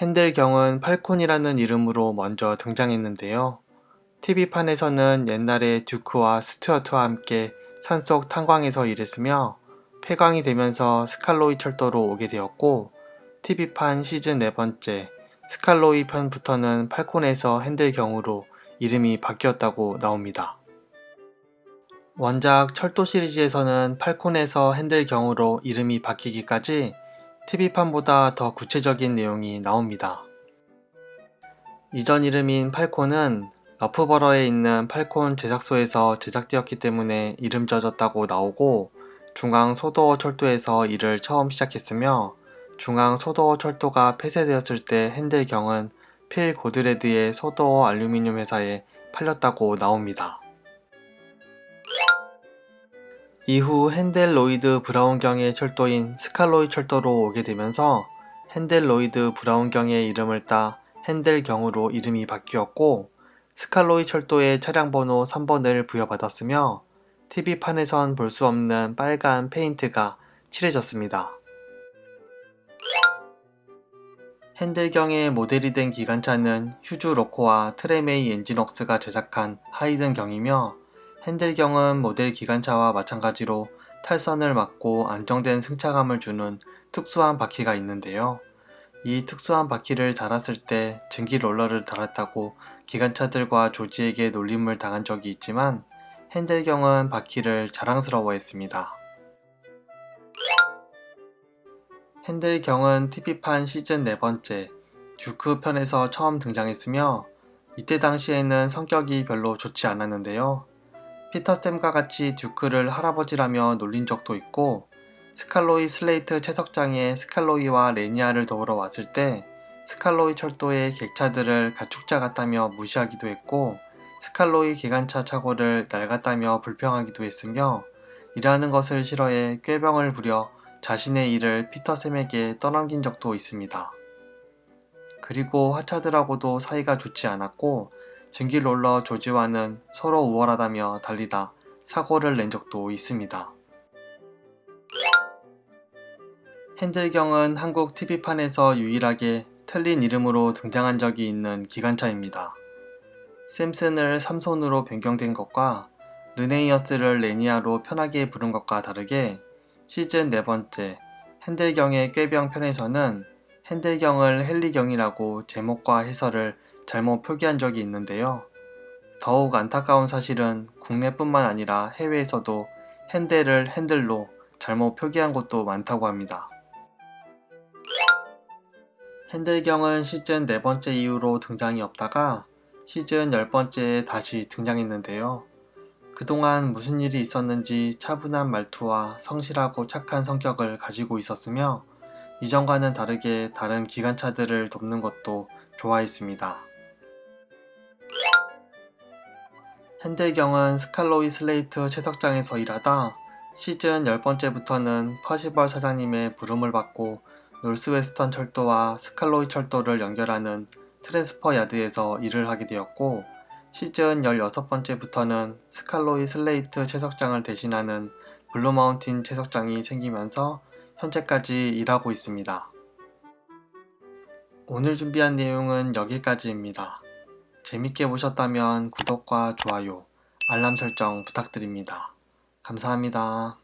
핸델경은 팔콘이라는 이름으로 먼저 등장했는데요. TV판에서는 옛날에 듀크와 스튜어트와 함께 산속 탄광에서 일했으며 폐광이 되면서 스칼로이 철도로 오게 되었고 TV판 시즌 네 번째 스칼로이 편부터는 팔콘에서 핸델경으로 이름이 바뀌었다고 나옵니다. 원작 철도 시리즈에서는 팔콘에서 핸델경으로 이름이 바뀌기까지 TV판보다 더 구체적인 내용이 나옵니다. 이전 이름인 팔콘은 러프버러에 있는 팔콘 제작소에서 제작되었기 때문에 이름 져졌다고 나오고 중앙 소도어 철도에서 일을 처음 시작했으며 중앙 소도어 철도가 폐쇄되었을 때 핸델경은 필 고드레드의 소도어 알루미늄 회사에 팔렸다고 나옵니다. 이후 핸델 로이드 브라운경의 철도인 스칼로이 철도로 오게 되면서 핸델 로이드 브라운경의 이름을 따 핸델경으로 이름이 바뀌었고 스칼로이 철도의 차량 번호 3번을 부여받았으며 TV판에선 볼 수 없는 빨간 페인트가 칠해졌습니다. 핸델경의 모델이 된 기관차는 휴즈 로코와 트레메이 엔진웍스가 제작한 하이든경이며 핸델경은 모델 기관차와 마찬가지로 탈선을 막고 안정된 승차감을 주는 특수한 바퀴가 있는데요. 이 특수한 바퀴를 달았을 때 증기 롤러를 달았다고 기관차들과 조지에게 놀림을 당한 적이 있지만 핸델경은 바퀴를 자랑스러워했습니다. 핸델경은 TV판 시즌 네 번째 듀크 편에서 처음 등장했으며 이때 당시에는 성격이 별로 좋지 않았는데요. 피터쌤과 같이 듀크를 할아버지라며 놀린 적도 있고 스칼로이 슬레이트 채석장에 스칼로이와 레니아를 더불어 왔을 때 스칼로이 철도의 객차들을 가축자 같다며 무시하기도 했고 스칼로이 기관차 착오를 낡았다며 불평하기도 했으며 일하는 것을 싫어해 꾀병을 부려 자신의 일을 피터쌤에게 떠넘긴 적도 있습니다. 그리고 하차들하고도 사이가 좋지 않았고 증기롤러 조지와는 서로 우월하다며 달리다 사고를 낸 적도 있습니다. 핸들경은 한국 TV판에서 유일하게 틀린 이름으로 등장한 적이 있는 기관차입니다. 샘슨을 삼손으로 변경된 것과 르네이어스를 레니아로 편하게 부른 것과 다르게 시즌 네 번째 핸델경의 꾀병 편에서는 핸델경을 헨리경이라고 제목과 해설을 잘못 표기한 적이 있는데요. 더욱 안타까운 사실은 국내뿐만 아니라 해외에서도 핸델을 핸들로 잘못 표기한 곳도 많다고 합니다. 핸들경은 시즌 네 번째 이후로 등장이 없다가 시즌 열 번째에 다시 등장했는데요. 그동안 무슨 일이 있었는지 차분한 말투와 성실하고 착한 성격을 가지고 있었으며 이전과는 다르게 다른 기관차들을 돕는 것도 좋아했습니다. 핸들경은 스칼로이 슬레이트 채석장에서 일하다 시즌 10번째부터는 퍼시벌 사장님의 부름을 받고 놀스웨스턴 철도와 스칼로이 철도를 연결하는 트랜스퍼 야드에서 일을 하게 되었고 시즌 16번째부터는 스칼로이 슬레이트 채석장을 대신하는 블루마운틴 채석장이 생기면서 현재까지 일하고 있습니다. 오늘 준비한 내용은 여기까지입니다. 재밌게 보셨다면 구독과 좋아요, 알람 설정 부탁드립니다. 감사합니다.